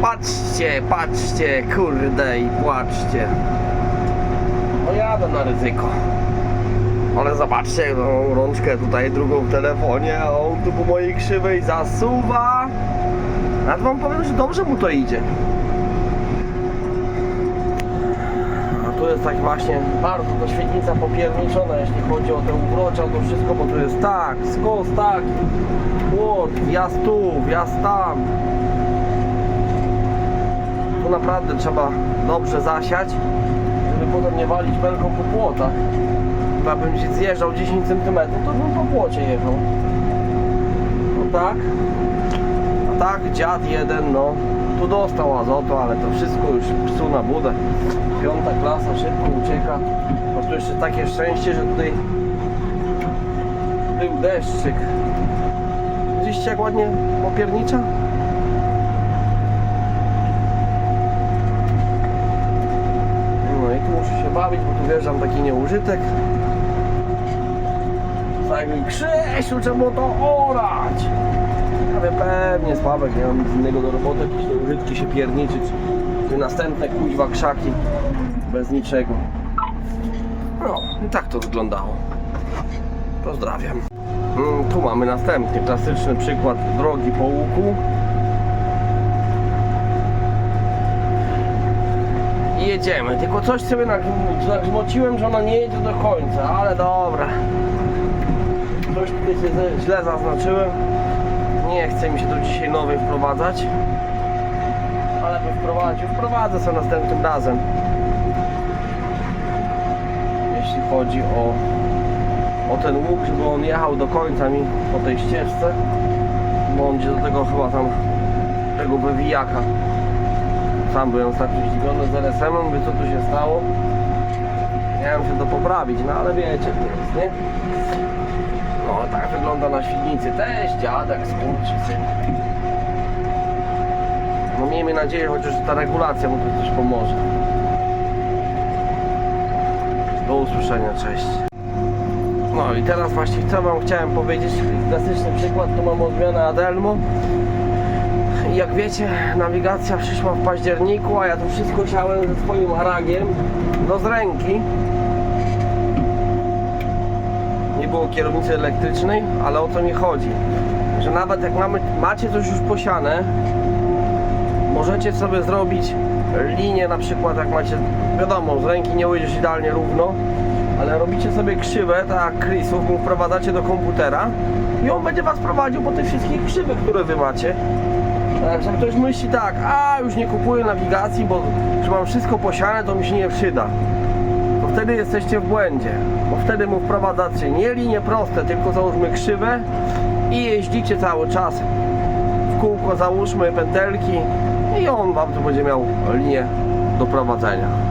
Patrzcie, patrzcie, kurde i płaczcie. No jadę na ryzyko. Ale zobaczcie, no, rączkę tutaj drugą w telefonie, a on tu po mojej krzywej zasuwa. Nawet wam powiem, że dobrze mu to idzie. A tu jest tak właśnie bardzo ta świetnica popierniczona, jeśli chodzi o te ubrocia, to wszystko, bo tu jest tak, skos tak, płot, wjazd tu, wjazd tam. Naprawdę trzeba dobrze zasiać, żeby potem nie walić belką po płotach. Chyba bym się zjeżdżał 10 cm, to bym po płocie jechał. No tak. A tak, dziad jeden, no. Tu dostał azotu, ale to wszystko już psu na budę. Piąta klasa, szybko ucieka. No tu jeszcze takie szczęście, że tutaj był deszczyk. Widzieliście jak ładnie popiernicza? No i tu bawić, bo tu wjeżdżam taki nieużytek. Tak Krzysiu, trzeba to orać! Ja wiem, pewnie Sławek, nie mam nic innego do roboty, jakieś nieużytki się pierniczyć. Te następne kuźwa krzaki bez niczego. No, i tak to wyglądało. Pozdrawiam. Mm, tu mamy następny klasyczny przykład drogi po łuku. Jedziemy, tylko coś sobie nagr- nagrzmociłem, że ona nie jedzie do końca, ale dobra. Coś tutaj się źle zaznaczyłem. Nie chce mi się tu dzisiaj nowej wprowadzać. Ale bym wprowadził, wprowadzę sobie następnym razem. Jeśli chodzi o, o ten łuk, żeby on jechał do końca mi po tej ścieżce. Bo on idzie do tego chyba tam tego wywijaka. Sam byłem ostatnio zdziwiony z RSM-em, mówię co tu się stało. Miałem się to poprawić, no ale wiecie, to jest, nie? No tak wygląda na świdnicy. Też dziadek, skurczysyn. No miejmy nadzieję chociaż, ta regulacja mu coś pomoże. Do usłyszenia, cześć. No i teraz właśnie co wam chciałem powiedzieć, klasyczny przykład, tu mam odmianę Adelmo. Jak wiecie, nawigacja przyszła w październiku, a ja to wszystko siałem ze swoim haragiem do z ręki. Nie było kierownicy elektrycznej, ale o co mi chodzi? Że nawet jak mamy, macie coś już posiane, możecie sobie zrobić linię na przykład jak macie, wiadomo, z ręki nie ujdziesz idealnie równo, ale robicie sobie krzywę, tak jak Chrisów, mu wprowadzacie do komputera i on będzie was prowadził po tych wszystkich krzywych, które wy macie. Także ktoś myśli tak, a już nie kupuję nawigacji, bo że mam wszystko posiane, to mi się nie przyda. To wtedy jesteście w błędzie, bo wtedy mu wprowadzacie nie linie proste, tylko załóżmy krzywe i jeździcie cały czas w kółko, załóżmy pętelki i on wam tu będzie miał linię do prowadzenia.